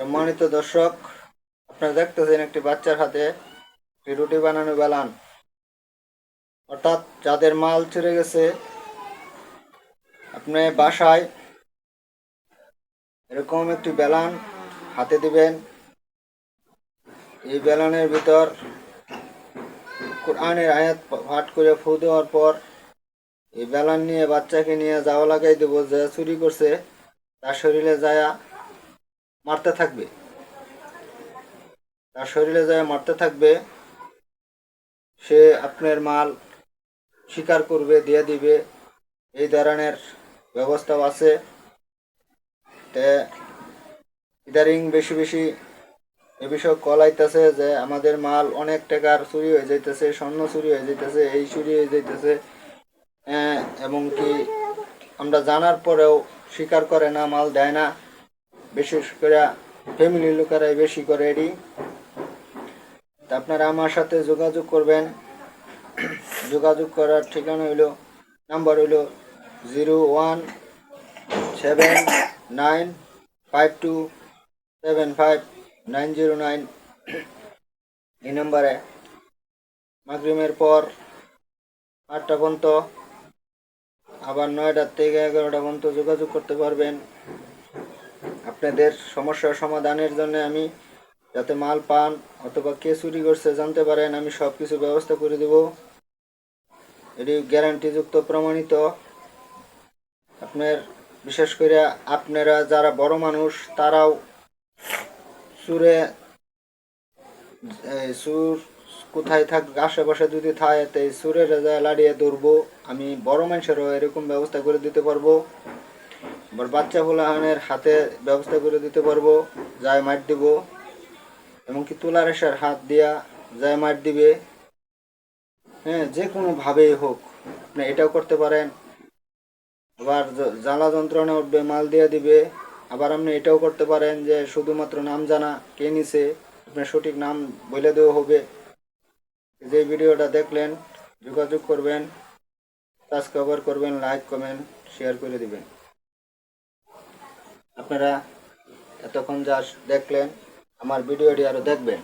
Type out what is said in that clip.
সম্মানিত দর্শক, আপনারা দেখতেছেন একটি বাচ্চার হাতে একটি রুটি বানানো বেলান। অর্থাৎ যাদের মাল ছিঁড়ে গেছে, আপনি বাসায় এরকম একটি বেলান হাতে দিবেন। এই বেলানের ভিতর কোরআনের আয়াত পাঠ করে ফু দেওয়ার পর এই বেলান নিয়ে বাচ্চাকে নিয়ে যাওয়া লাগাই দেবো, যে চুরি করছে, তার শরীরে যায় মারতে থাকবে। তার শরীরে যায় মারতে থাকবে। সে আপনার মাল স্বীকার করবে দিয়ে দিবে। এই ধরনের ব্যবস্থাও আছে। ইদারিং বেশি বেশি এ বিষয়ে কল আইতেছে যে আমাদের মাল অনেক টাকার চুরি হয়ে যাইতেছে স্বর্ণ চুরি হয়ে যাইতেছে এই চুরি হয়ে যাইতেছে। হ্যাঁ, এবং কি আমরা জানার পরেও স্বীকার করে না মাল দেয় না। বিশেষ করে ফ্যামিলির লোকেরাই বেশি করে এটি তা আপনারা আমার সাথে যোগাযোগ করবেন। যোগাযোগ করার ঠিকানা হইল নাম্বার হইল zero one seven nine five two seven five nine zero nine এই নম্বরে মাগরিমের পর আটটা পর্যন্ত, আবার নয়টার থেকে এগারোটা পর্যন্ত যোগাযোগ করতে পারবেন। আপনাদের সমস্যার সমাধানের জন্য আমি যাতে মাল পান অথবা কে চুরি করছে জানতে পারেন, আমি সব কিছু ব্যবস্থা করে দেব। এটি গ্যারান্টিযুক্ত প্রমাণিত। আপনার, বিশেষ করে আপনারা যারা বড় মানুষ, তারাও সুরে সুর কোথায় থাক, আশেপাশে যদি থাকে সুরের রেজা লাড়িয়ে ধরবো। আমি বড় মানুষেরও এরকম ব্যবস্থা করে দিতে পারব। আবার বাচ্চা ফুলাহানের হাতে ব্যবস্থা করে দিতে পারব, যায় মার দিব। এমনকি তুলা রেশার হাত দিয়া যায় মার দিবে। হ্যাঁ যে কোনো ভাবেই হোক, আপনি এটাও করতে পারেন। আবার জ্বালা যন্ত্রণা উঠবে, মাল দিয়ে দিবে। আবার আপনি এটাও করতে পারেন যে শুধুমাত্র নাম জানা, কে নিছে, আপনার সঠিক নাম বলে দেওয়া হবে। যে ভিডিওটা দেখলেন, যোগাযোগ করবেন সাবস্ক্রাইবার করবেন, লাইক, কমেন্ট, শেয়ার করে দিবেন। আপনারা এতক্ষণ যা দেখলেন আমার ভিডিওটি আরও দেখবেন।